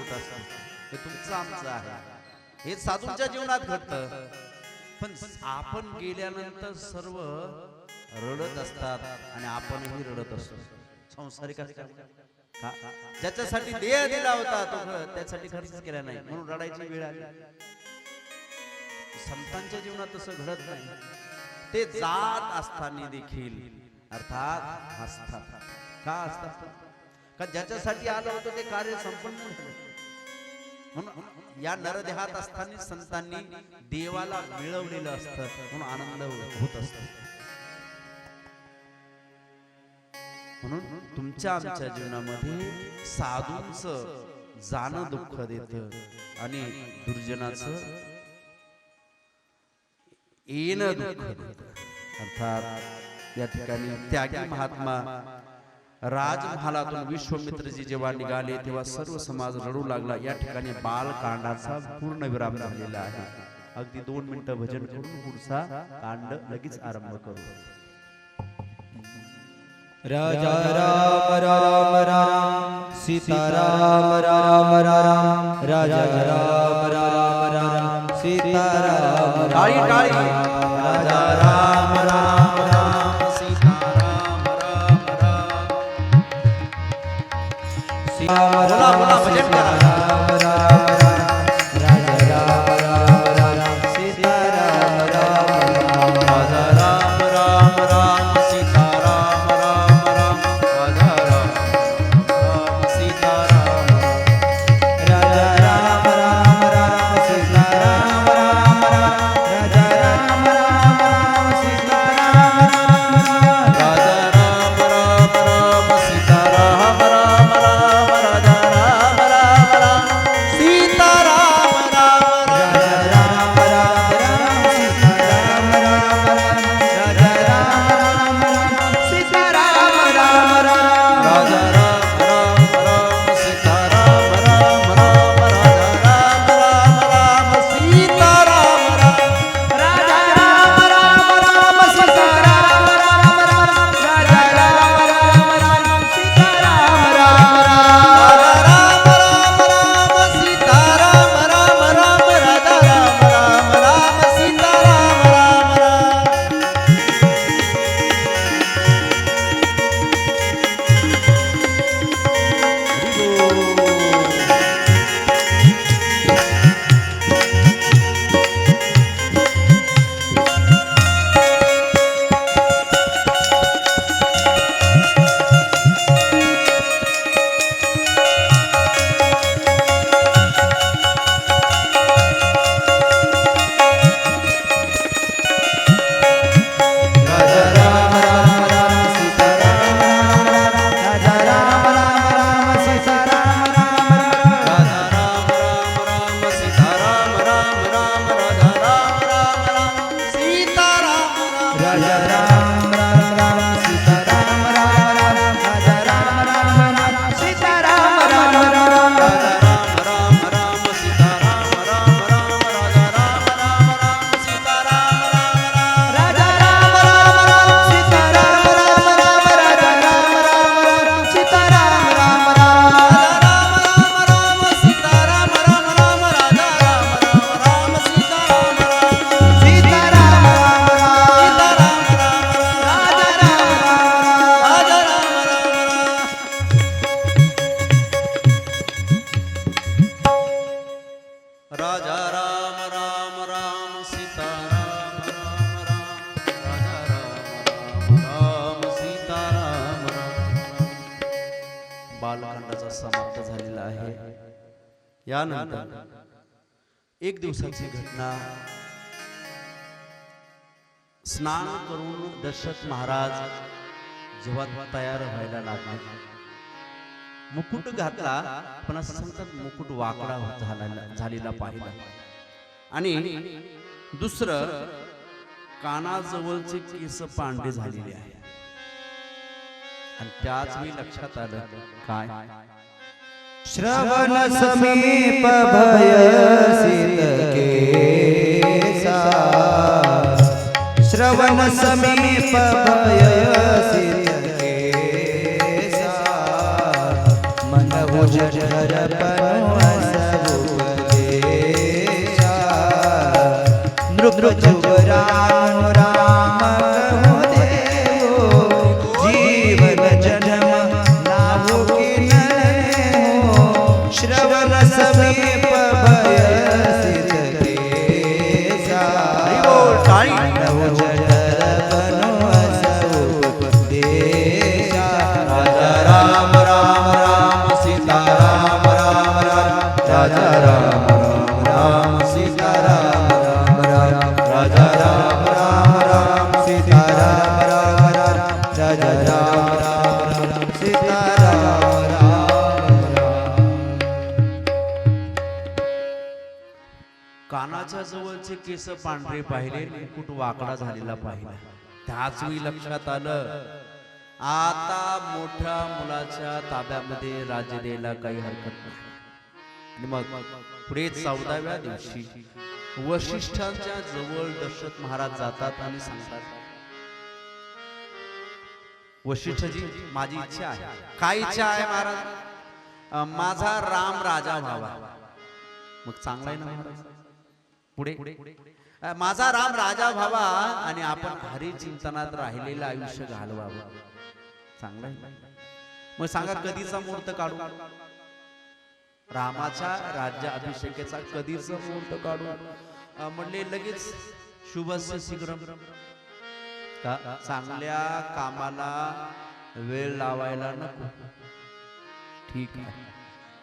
होत असतो हे तुमचं आमचं आहे. हे साधूंच्या जीवनात घडतं. पण आपण गेल्यानंतर सर्व रडत असतात आणि आपणही रडत असतो. संसारिक ज्याच्यासाठी देह दिला होता तो त्यासाठी खर्च केला नाही. म्हणून रडायची वेळ आली. संतांच्या जीवनात तसं घडत नाही. ते जात असताना देखील अर्थात हसतात. का असतात का ज्याच्यासाठी आलं होतं ते कार्य संपन्न झालं. म्हणून या नरदेहात असताना संतांनी देवाला मिळवलेलं असतं म्हणून आनंद होत असतो. म्हणून तुमच्या आमच्या जीवनामध्ये साधूंच जाणं दुःख देत आणि दुर्जनाचं येणं दुःख देत. अर्थात या ठिकाणी त्यागी महात्मा राजमहालातून विश्वमित्रजी जेव्हा निघाले तेव्हा सर्व समाज रडू लागला. या ठिकाणी बालकांडाचा पूर्ण विराम झालेला आहे. अगदी दोन मिनिटं भजन करून पुढचा कांड लगेच आरंभ करू. राजा राम राम राम सीता राम राम राम राजा राम राम राम सीता राम टाळी. बोला, बोला, भजन करा. एक दिवसाची घटना. स्नान करून दशरथ महाराज जेव्हा तयार व्हायला लागले. मुकुट घातला पण असं सांगतात मुकुट वाकडा होत झालेला झालेला पाहिला. आणि दुसरं कानाजवळचे केस पांढरे झालेले आहे आणि त्याच मी लक्षात आलं काय? श्रवण समीप भय केसा। श्रवण समीप केसा। मन उजर उपदेशा नृप कानाच्या जवळचे केस पांढरे पाहिले मुकुट वाकडा झालेला पाहिला. त्याच वेळी लक्षात आलं आता मोठ्या मुलाच्या ताब्यामध्ये राज्य द्यायला काही हरकत नाही. आणि मग पुढे चौदाव्या दिवशी वशिष्ठांच्या जवळ दशरथ महाराज जातात आणि सांगतात वशिष्ठजी माझी इच्छा आहे. काय इच्छा आहे महाराज? माझा राम राजा व्हावा. मग चांगला आहे ना महाराज? पुढे? माझा राम राजा व्हावा आणि आपण भारी चिंतनात राहिलेलं आयुष्य घालवावं. चांगलं आहे. मग सांगा कधीचा मुहूर्त काढू? रामाच्या राज्य अभिषेकेचा कधीचा मुहूर्त काढू अं, म्हणले लगेच शुभस्य शीघ्रम का? चांगल्या कामाला वेळ लावायला नको. ठीक आहे.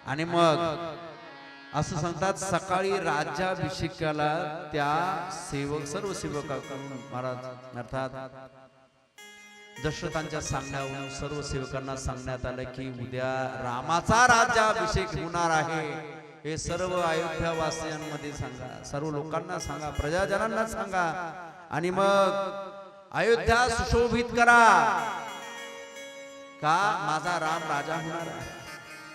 आणि मग असं सांगतात सकाळी राज्याभिषेकाला त्या सेवक सर्व सेवकाकडून महाराज अर्थात दशरथांच्या सांगण्यावरून सर्व सेवकांना सांगण्यात आलं की उद्या रामाचा राज्याभिषेक होणार आहे. हे सर्व अयोध्या वासियांमध्ये सांगा. सर्व लोकांना सांगा. प्रजाजनांना सांगा. आणि मग अयोध्या सुशोभित करा. का माझा राम राजा होणार आहे?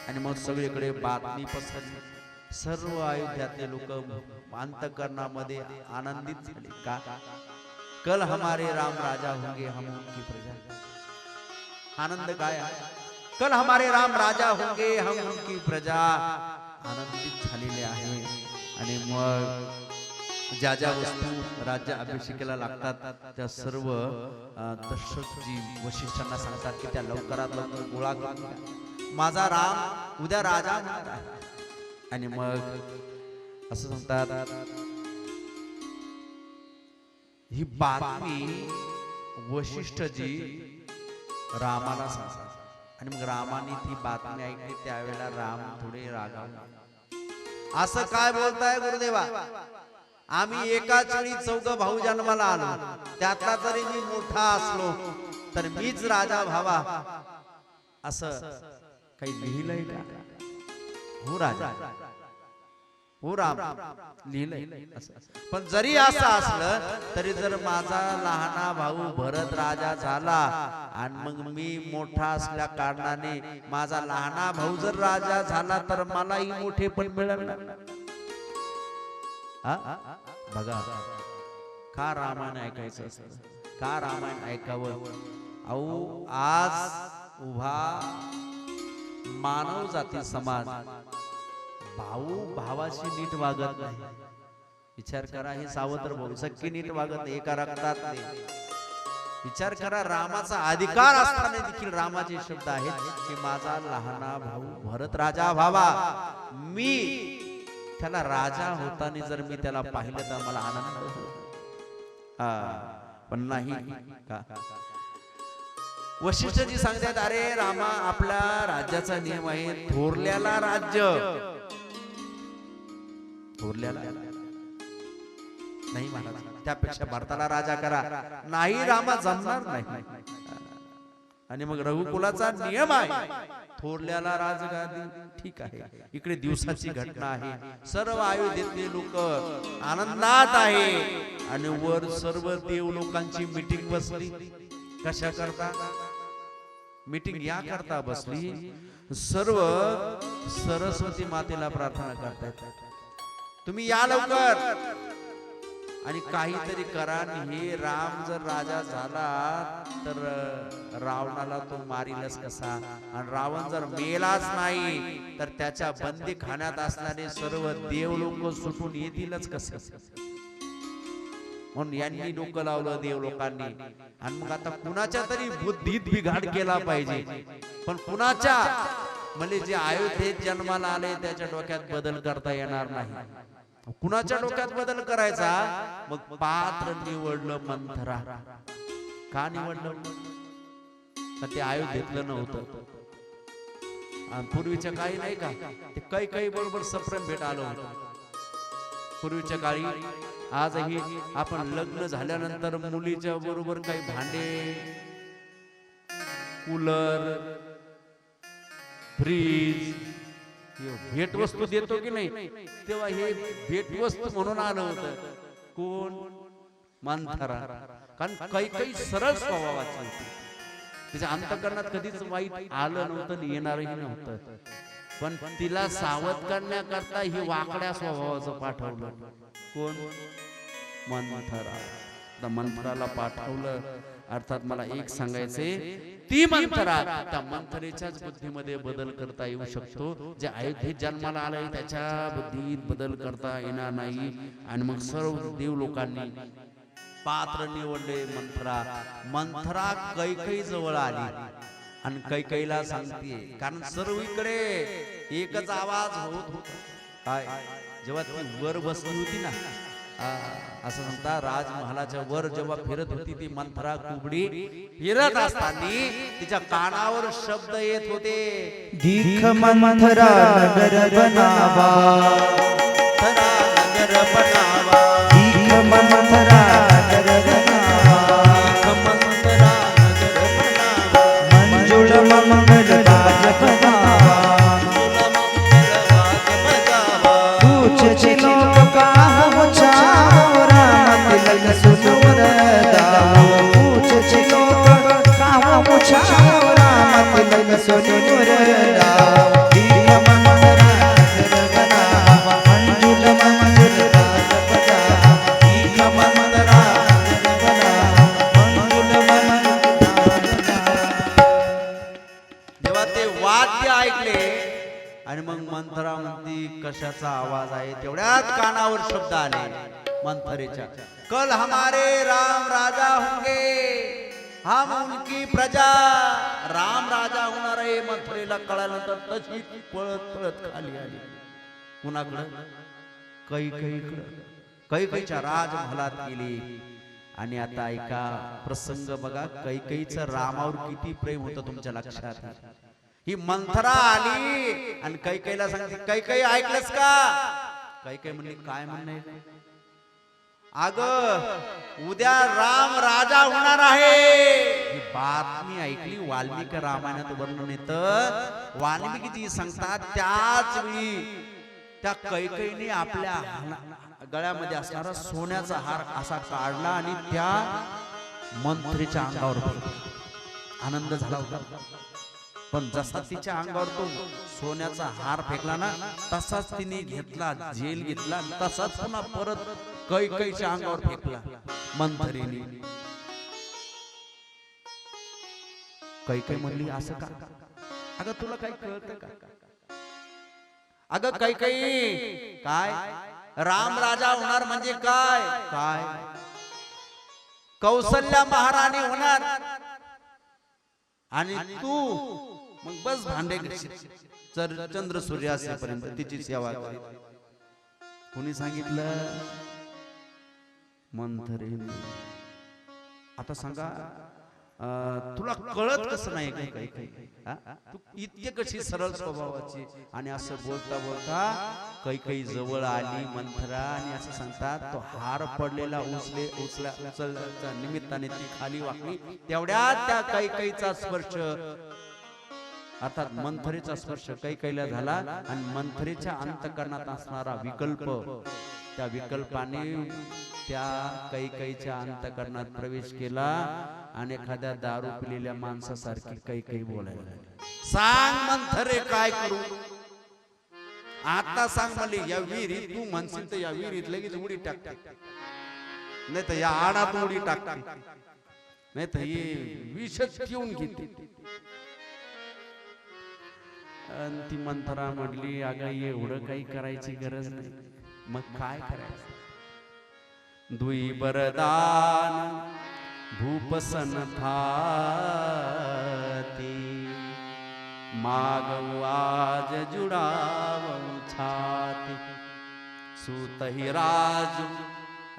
आणि मग सगळीकडे बातमी पसरली. सर्व अयोध्यातले लोक अंतकरणामध्ये आनंदित झाले. का? कल हमारे राम राजा होंगे हम उनकी प्रजा। आनंद काय कल हमारे राम राजा होंगे हम उनकी प्रजा। आनंदित झालेले आहे। आणि मग ज्या ज्या वस्तू राज्य अभिषेकेला लागतात त्या सर्व दशरथजी वशिष्ठांना सांगतात की त्या लवकरात लवकर गोळा करून माझा राम उद्या राजा आणि मग असं सांगतात ही बातमी वशिष्ठजी रामाला सांगतात. आणि मग रामाने ती बातमी ऐकली त्यावेळेला राम थोडे रागावले असं काय बोलताय गुरुदेवा? आम्ही एकाच वेळी चौघ भाऊ जन्माला आलो. त्यातला जरी मी मोठा असलो तर मीच राजा व्हावा. असं काही लिहिलंय का? हो राजा. हो राम लिहिलंय पण जरी असं असलं तरी जर माझा लहाना भाऊ भरत राजा झाला आणि मग मी मोठा असल्या कारणाने माझा लहाना भाऊ जर राजा झाला तर मलाही मोठे पण मिळेल बघा का रामायण ऐकायचं असतं का रामायण ऐकावं? अहो आज उभा मानव जाती समाज भाऊ भावाशी नीट वागत नाही. विचार करा हे सावत्र भाऊ सक्की नीट वागत नाही एका रक्तात नाही. विचार करा रामाचा अधिकार असताना देखील रामाचे शब्द आहेत की माझा लहाना भाऊ भरत राजा व्हावा. मी त्याला राजा होताना जर मी त्याला पाहिलं तर मला आनंद होतो. हा पण नाही का? वशिष्ठजी सांगतात अरे रामा आपल्या राज्याचा नियम आहे थोरल्याला राज्य. थोरल्याला. नाही महाराज त्यापेक्षा भारताला राजा करा. नाही रामा जमणार नाही. आणि मग रघुकुलाचा नियम आहे. थोरल्याला राजगादी. ठीक आहे. इकडे दिवसाची घटना आहे. सर्व अयोध्येतले लोक आनंदात आहे. आणि वर सर्व देव लोकांची मीटिंग बसली. कशा करता? मीटिंग या करता बसली. सर्व सरस्वती मातेला प्रार्थना करतात. तुम्ही या लवकर. आणि काहीतरी करा हे राम जर राजा झाला तर रावणाला तो मारीलच कसा? आणि रावण जर मेलाच नाही तर त्याच्या बंदी खाण्यात असणारे सर्व देव लोक सुटून येतीलच कसे? म्हणून यांनी डोकं लावलं देव लोकांनी. आणि मग आता कुणाच्या तरी बुद्धीत बिघाड केला पाहिजे. पण कुणाच्या? म्हणजे जे अयोध्येत जन्माला आले त्याच्या डोक्यात बदल करता येणार नाही. कुणाच्या डोक्यात बदल करायचा? मग पात्र निवडलं मंथरा. का निवडलं? ते अयोध्येतलं नव्हतं? आणि पूर्वीच्या काळी नाही का? ते काही काही बरोबर सप्रेम भेट आलं पूर्वीच्या काळी आजही आपण लग्न झाल्यानंतर मुलीच्या बरोबर काही भांडे कूलर फ्रीज भेटवस्तू देतो की नाही तेव्हा हे भेटवस्तू म्हणून आलं होतं. कोण? मंथरा कारण काही काही सरळ स्वभावाची होती तिच्या अंतकरणात कधीच वाईट आलं नव्हतं येणारही नव्हतं. पण तिला सावध करण्याकरता ही वाकड्या स्वभावाचं पाठवलं. कोण? मंथरा त्या मंथराला पाठवलं. अर्थात मला एक सांगायचे ती मंथरा त्या मंथरेच्याच बुद्धीमध्ये बदल करता येऊ शकतो. जे अयोध्येत जन्माला आलाय त्याच्या बुद्धीत बदल करता येणार नाही. आणि मग सर्व देव लोकांनी पात्र निवडले मंथरा मंथरा कैकई जवळ आली. आणि कैकईला सांगते कारण सर्वीकडे एकच आवाज होत होता. काय? जेव्हा ती वर बसली होती ना असं म्हणता राजमहालाच्या वर जेव्हा फिरत होती ती मंथरा कुबडी फिरत असताना तिच्या कानावर शब्द येत होते. दीख मंथरा नगर बनावा. "थरा नगर बनावा दीख मंथरा मंथरेच्या कल हमारे राम राजा होंगे। हम उनकी प्रजा। राम राजा होणार आहे मंथरेला कळाल्यानंतर तशी पळत पळत खाली आली। कुणाकडं कै कैकडं कैकईच्या राजमहालात गेली। आणि आता ऐका प्रसंग बघा कैकईचं रामावर किती प्रेम होतं तुमच्या लक्षात. ही मंथरा आली आणि कैकईला सांगते कैकई ऐकलंस का? कैकई म्हणली काय म्हणणे? अग उद्या राम राजा होणार आहे. ही बातमी ऐकली वाल्मिकी रामायणात वर्णन येतं वाल्मिकीची सांगतात त्याच वेळी त्या कैकईने आपल्या गळ्यामध्ये असणारा सोन्याचा हार असा काढला आणि त्या मंत्रीच्या अंगावर. आनंद झाला होता. पण जसा तिच्या अंगावर तो सोन्याचा हार फेकला ना तसाच तिने घेतला जेल घेतला तसाच पुन्हा परत कैकईच्या अंगावर फेकला. मंथरीने कैकई म्हणली असं का? अगं तुला काही कळत का? अगं कैकई काय? राम राजा होणार म्हणजे काय? काय? कौशल्या महाराणी होणार. आणि तू मग बस भांडे चंद्र सूर्य असेपर्यंत तिची सेवा कोणी सांगितलं? मंथरे आता सांगा तुला कळत कसं नाही काही काही काही? तू इतके कशी सरळ स्वभावाची आणि असं बोलता बोलता काही काही जवळ आली मंथरा आणि असं सांगतात तो हार पडलेला उचले उचला उचलच्या निमित्ताने ती खाली वाकली. तेवढ्यात त्या काही काहीचा स्पर्श. अर्थात मंथरेचा स्पर्श काही कैला झाला आणि मंथरेच्या अंतकरणात असणारा विकल्प. त्या विकल्पाने त्या काही काहीच्या अंतकरणात प्रवेश केला आणि एखाद्या दारू पिलेल्या माणसासारखी काही काही बोलायला. सांग मंथरे काय करू? आता सांग म्हणले या विहिरीत तू म्हणशील तर या विहिरीत लगेच उडी टाकते. नाही तर या आडात उडी टाकते. नाही तर हे विषच घेऊन घेते. अन ती मंथरा म्हटली अगं एवढं काही करायची गरज नाही. मग काय करायचं? दुई बरदान भूपसन थाती मागव आज जुडाव छाती सुतहि राजू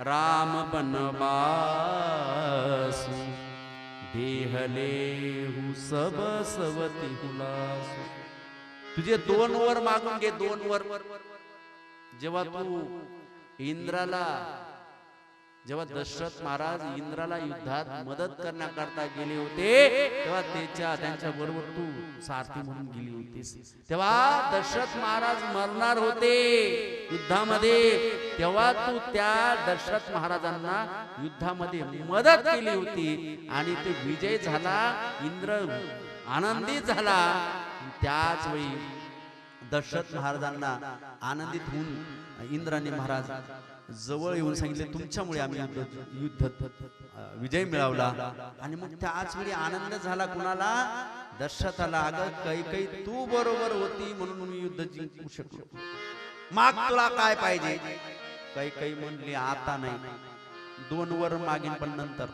राम बनवासु देहलेहु सब सवती हुलासु. तुझे दोन वर मागून घे दोन वर. जेव्हा तू इंद्राला जेव्हा दशरथ महाराज इंद्राला युद्धात मदत करण्याकरता गेले होते तेव्हा त्याच्या त्यांच्या बरोबर तू सारथी म्हणून गेली होतीस. तेव्हा दशरथ महाराज मरणार होते युद्धामध्ये. तेव्हा तू त्या दशरथ महाराजांना युद्धामध्ये मदत केली होती आणि ते विजय झाला. इंद्र आनंदित झाला. त्याच वेळी दशरथ महाराजांना आनंदित होऊन इंद्राने महाराज जवळ येऊन सांगितले तुमच्यामुळे आम्ही युद्ध विजय मिळवला. आणि मग त्याच वेळी आनंद झाला कुणाला? दशरथाला. अगं काही काही तू बरोबर होती म्हणून मी युद्ध जिंकू शकलो. माग तुला काय पाहिजे? काही काही म्हणली आता नाही. दोन वर मागेन पण नंतर.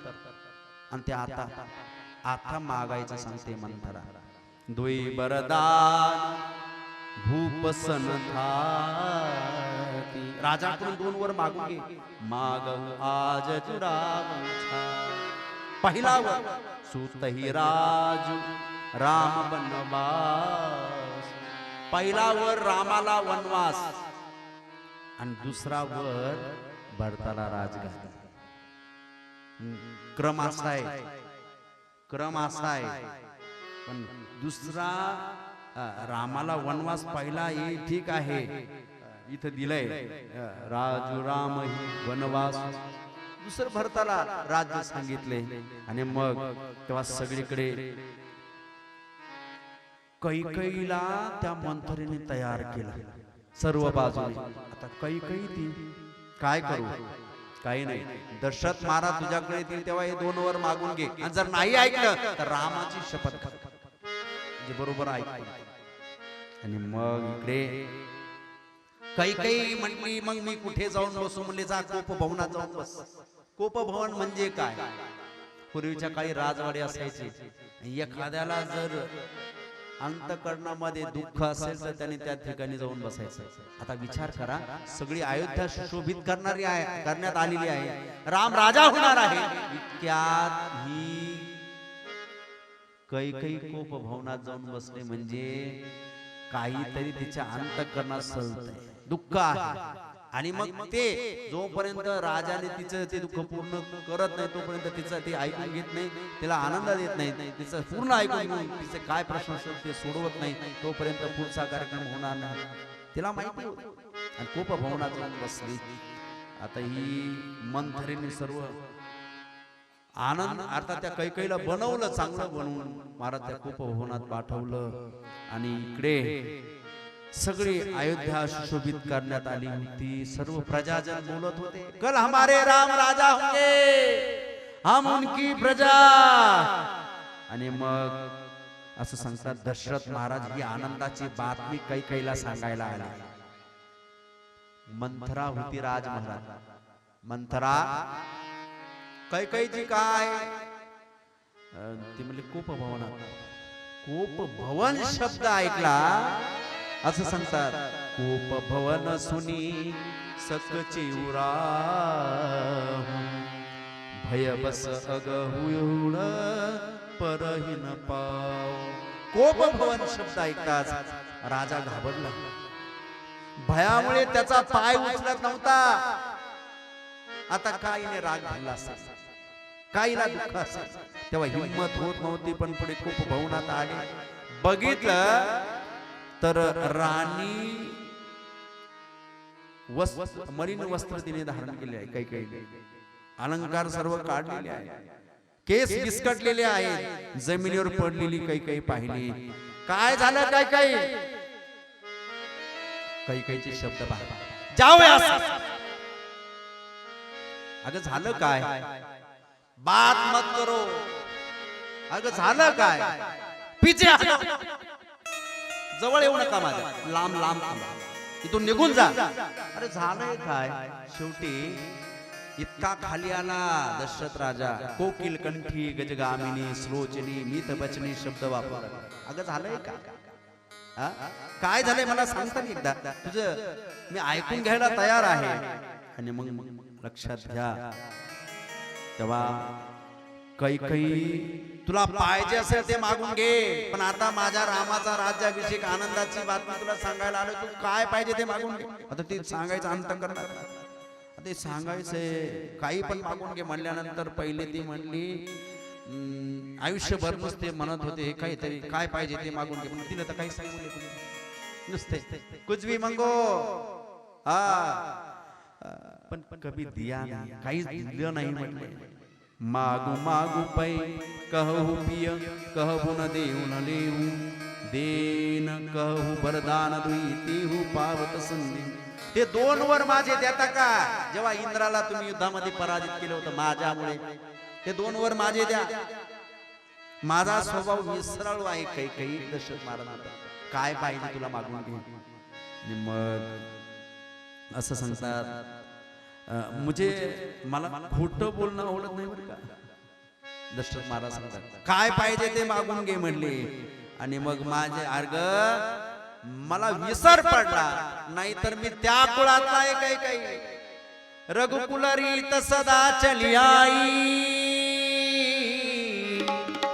आणि ते आता आता मागायचं सांगते मंथरा. दुई बरदान भूपसन थाती राजाकडून दोन वर मागून घे. माग आज जुडाव पहिला वर सुतही राजू राम बनवास। पहिला वर रामाला वनवास आणि दुसरा वर भरताला राजगादी क्रम असा आहे. क्रम असा आहे. पण दुसरा रामाला वनवास पहिला हे ठीक आहे. इथं दिलंय. राजू राम ही वनवास. दुसरं भरताला राज्य सांगितले. आणि मग तेव्हा सगळीकडे कैकईला त्या मंथरीने तयार केलं. सर्व बाजूने. आता कैकई ती काय करू? काही नाही. दशरथ महाराज तुझ्याकडे येतील तेव्हा हे दोन वर मागून घे. आणि जर नाही ऐकलं तर रामाची शपथ. म्हणजे बरोबर ऐक. आणि मग इकडे काही काही म्हटली मग मी कुठे जाऊन बसू? म्हणले जा कोप भवनात जाऊन बस. कोप भवन म्हणजे काय? पूर्वीच्या काळी राजवाडे असायचे. एखाद्याला जर अंतकरणामध्ये दुःख असेल तर त्याने त्या ठिकाणी जाऊन बसायचं. आता विचार करा सगळी अयोध्या सुशोभित करणारी आहे करण्यात आलेली आहे. राम राजा होणार आहे. इतक्यात ही काही काही कोप भवनात जाऊन बसणे म्हणजे काहीतरी तिच्या अंतकरणात सलत दुःख आहे. आणि मग ते जोपर्यंत राजाने तिचं ते दुःख पूर्ण करत नाही तोपर्यंत तिचं ते ऐकून घेत नाही. तिला आनंद देत नाही. तिचं पूर्ण ऐकून घेऊन तिचे काय प्रश्न असतात ते सोडवत नाही तोपर्यंत पुढचा कार्यक्रम होणार नाही. तिला माहिती होती. आणि कोप भवनात बसली. आता ही मंथरीने सर्व आनंद अर्थात त्या कैकईला बनवलं चांगलं बनवून महाराज त्या कुपभवनात पाठवलं. आणि इकडे सगळी अयोध्या सुशोभित करण्यात आली होती. सर्व प्रजाजन बोलत होते कल हमारे राम राजा होंगे हम उनकी प्रजा. आणि मग असं सांगतात दशरथ महाराज ही आनंदाची बातमी कैकईला सांगायला आला. मंथरा होती राज महाराज. मंथरा कैकईची काय? अं, ती म्हणली कोप भवनात कोप भवन शब्द ऐकला? असं सांगतात. कोप भवन सुनी सकची उरा. भय बस अगहुण परहीन पाव. कोप भवन शब्द ऐकताच राजा घाबरला. भयामुळे त्याचा पाय उचलत नव्हता. आता काहीने राग झाला असेल. काहीला दुःख असेल. तेव्हा हिंमत होत नव्हती पण पुढे खूप भवनात आले. बघितलं तर राणी वस्त्र मलिन वस्त्र तिने धारण केले आहे काही काही. अलंकार सर्व काढलेले आहे. केस विस्कटलेले आहेत. जमिनीवर पडलेली काही काही पाहिली. काय झालं काय काही? काही काहीचे शब्द पहा. जाऊया. अगं झालं काय? बात मत करो. अगं झालं काय? पिचे. जवळ येऊ नका माझ्या. लांब लांब. इथून निघून जा. अरे झालंय काय? शेवटी इतका खाली आला दशरथ राजा. कोकिल कंठी गजगामिनी स्लोचनी मित बचनी शब्द वापर अगं झालंय का? काय झालंय मला सांगता नाही एकदा. तुझं मी ऐकून घ्यायला तयार आहे. आणि मग मग लक्षात घ्या. तेव्हा काही काही तुला पाहिजे असेल ते मागून घे. पण आता माझ्या रामाचा राज्याभिषेक आनंदाची बातमी तुला सांगायला आलो तू काय पाहिजे ते मागून घे. आता ते सांगायचं अंत करणार. ते सांगायचंय काही पण मागून घे म्हणल्यानंतर पहिले ती म्हणली "हम्म, आयुष्यभर नुसते म्हणत होते. हे काहीतरी काय पाहिजे ते मागून घे. पण तिला तर काही सांगू नये तुम्ही. नुसते. भी मंगो. हा. पण कभी दिया नाही. काहीच दिलं नाही म्हटले. मागू मागू पै कहू पिय कहू न देऊ न लेऊ. देन कहू वरदान दुई तेहू पावत संधी. ते दोन वर माझे देता का? जेव्हा इंद्राला तुम्ही युद्धामध्ये पराजित केलं होतं माझ्यामुळे. ते दोन वर माझे द्या. माझा स्वभाव विसराळू आहे काही काही दशरथ महाराज काय पाहिजे तुला मागून घे. मग असं सांगतात. म्हणजे मला खोटं बोलणं आवडत नाही बरं का. दशरथ महाराज सांगतात काय पाहिजे ते मागून घे म्हणले. आणि मग माझे अर्ग मला विसर पडला नाहीतर मी त्या कुळातला आहे काही काही. रघुकुलरी तसदा चली आई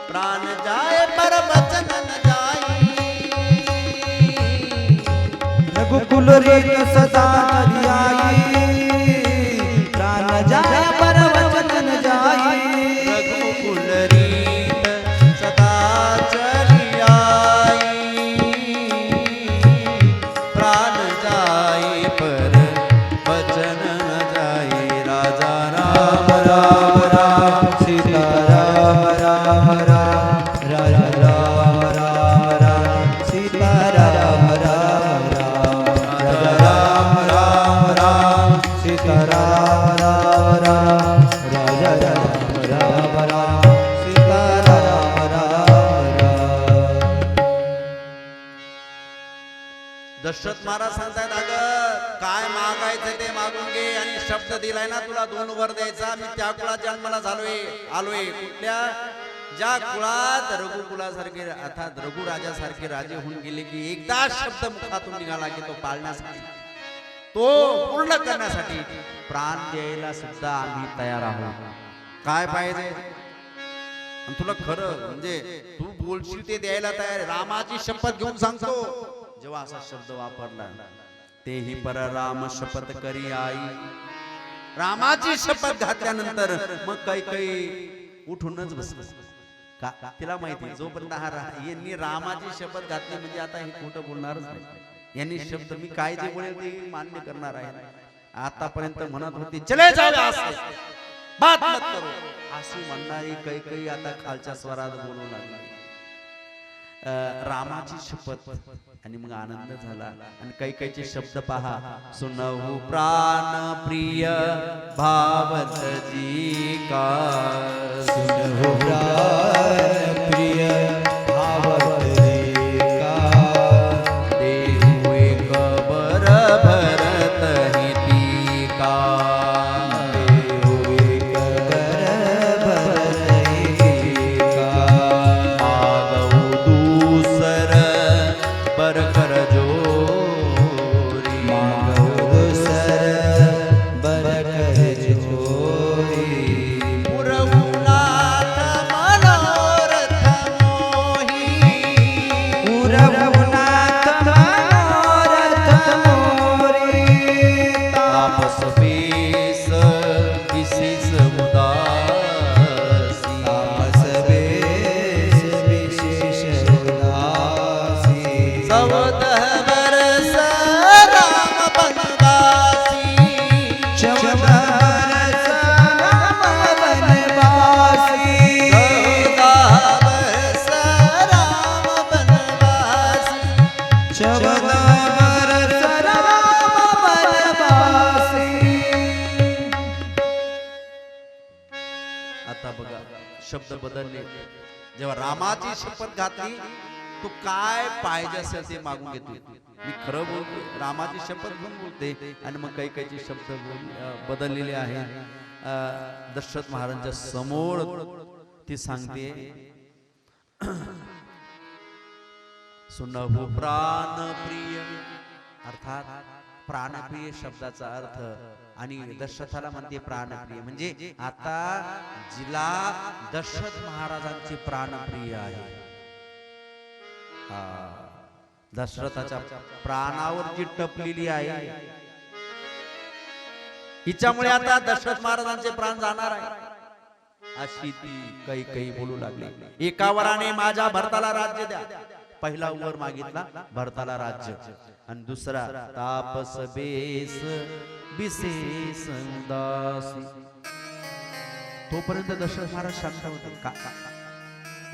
प्राण जाय परमचन जाई. रघुकुलरी तसदा सदा चली आई शब्द दिलाय ना तुला दोन वर द्यायचा. मी त्या कुळात जन्माला झालोय. आलोय. कुठल्या? ज्या कुळात रघु कुळासारखे अर्थात रघु राजासारखे राजे होऊन गेले की एकदा शब्द मुखातून निघाला की तो पाळण्यासाठी तो पूर्ण करण्यासाठी प्राण द्यायला सुद्धा आम्ही तयार आहोत. काय पाहिजे? तुला खरं म्हणजे तू बोलशील ते द्यायला तयार रामाची शपथ घेऊन सांगतो. जेव्हा असा शब्द वापरला तेही पर राम शपथ करी आई. रामाची शपथ घातल्यानंतर मग काही काही उठूनच बस का? तिला माहिती जोपर्यंत हा यांनी रामाची शपथ घातली म्हणजे आता हे खोटं बोलणारच नाही. यांनी शब्द मी काय जे बोलेल ते मान्य करणार आहे. आतापर्यंत म्हणत होती चले जाऊ बात मत करो. अशी म्हणणारी काही काही आता खालच्या स्वरात बोलू लागली. रामाची शपथ. आणि मग आनंद झाला. आणि काही काहीचे शब्द पहा. सुनहु प्राण प्रिय भावत जी का. सुनहु प्राण प्रिय शब्द बदलले. जेव्हा रामाची शपथ घातली तू काय पाहिजे असेल ते मागून घेतो मी खरं बोलतो रामाची शपथ म्हणून बोलते आणि मग काही काहीचे शब्द बदललेले आहेत. अं, दशरथ महाराजांच्या समोर ती सांगते. सुनहु प्राण प्रिय. अर्थात प्राणप्रिय शब्दाचा अर्थ आणि दशरथाला म्हणते प्राणप्रिय. म्हणजे आता जिला दशरथ महाराजांचे प्राणप्रिय आहे. दशरथाच्या प्राणावर जी टपलेली आहे. हिच्यामुळे आता दशरथ महाराजांचे प्राण जाणार आहे. अशी ती काही काही बोलू लागली. एका वराने माझ्या भरताला राज्य द्या. पहिला वर मागितला भरताला राज्य. आणि दुसरा तापस बेस. बिसेस उदासी तोपर्यंत दशरथ महाराज शांत होते का?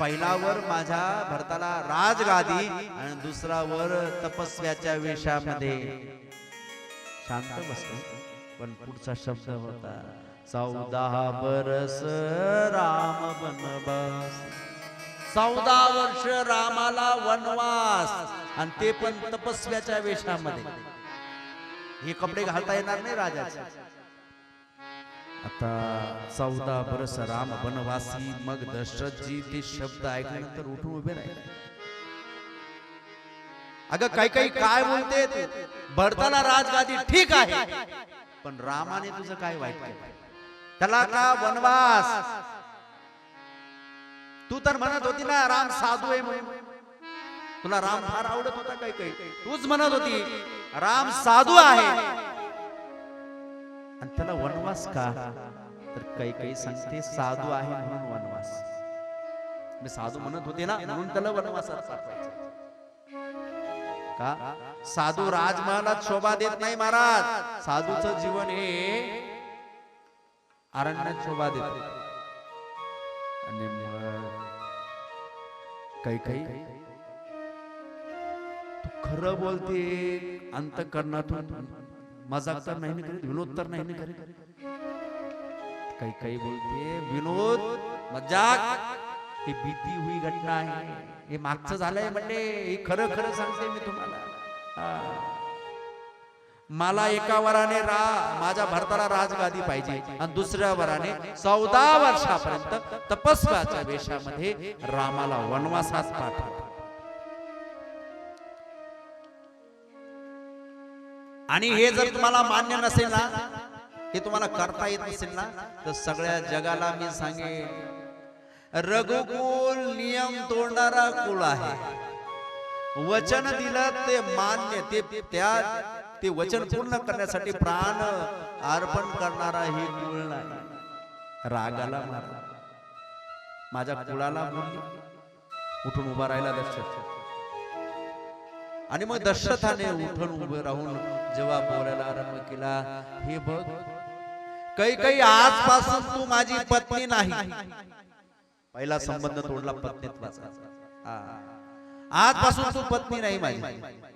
पहिलावर पहिला वर माझ्या भरताला राजगादी आणि दुसरा वर तपस्व्याच्या वेशामध्ये. शांत बसलो. पण पुढचा शब्द होता चौदा बरस राम बनवास चौदा वर्ष रामाला वनवास. आणि ते पण तपस्व्याच्या वेशामध्ये. हे कपडे घालता येणार नाही राजाचे. आता चौदा बरस राम वनवासी मग दशरथजी ते शब्द ऐकल्यानंतर उठून उभे राहिले. अगं काही काही काय बोलते भरताना राजगादी ठीक आहे पण रामाने तुझं काय वाईट केलं? त्याला का वनवास. तू तर म्हणत होती ना राम साधू आहे म्हणून. तुला राम फार आवडत होता काही काही तूच म्हणत होती राम साधू आहे. आणि त्याला वनवास का? तर काही काही सांगते साधू आहे म्हणून वनवास. मी साधू म्हणत होते ना म्हणून त्याला वनवासात पाठवायचं. का? साधू राजमहालात शोभा देत नाही महाराज. साधूचं जीवन हे अरण्यात शोभा देत आणि काही काही खरं बोलते अंतकरणातून मजाक तर नाही करीत विनोद तर नाही करीत काही काही बोलते विनोद मजाक हे भीती हुई घटना आहे. हे मागचं झालंय म्हणजे हे खरं खरं सांगते मी तुम्हाला. मला एका वराने रा माझ्या भारताला राजगादी पाहिजे. आणि दुसऱ्या वराने चौदा वर्षापर्यंत तपस्वाच्या वेशामध्ये रामाला वनवासात पाठवा आणि हे जर तुम्हाला मान्य नसेल ना हे तुम्हाला करता येत नसेल ना तर सगळ्या जगाला मी सांगेन रघुकुल नियम तोडणारा कुळ आहे. वचन दिलं ते मान्य ते त्या ते वचन पूर्ण करण्यासाठी प्राण अर्पण करणारा हे कुळ नाही. रागाला मारा. माझ्या कुळाला उठून उभा राहिला दशरथ. आणि मग दशरथाने उठून उभे राहून जेव्हा बोलायला आरंभ केला हे बघ काही काही आजपासून तू माझी पत्नी नाही. पहिला संबंध तोडला पत्नीत्वाचा हा. आजपासून तू पत्नी नाही माझी.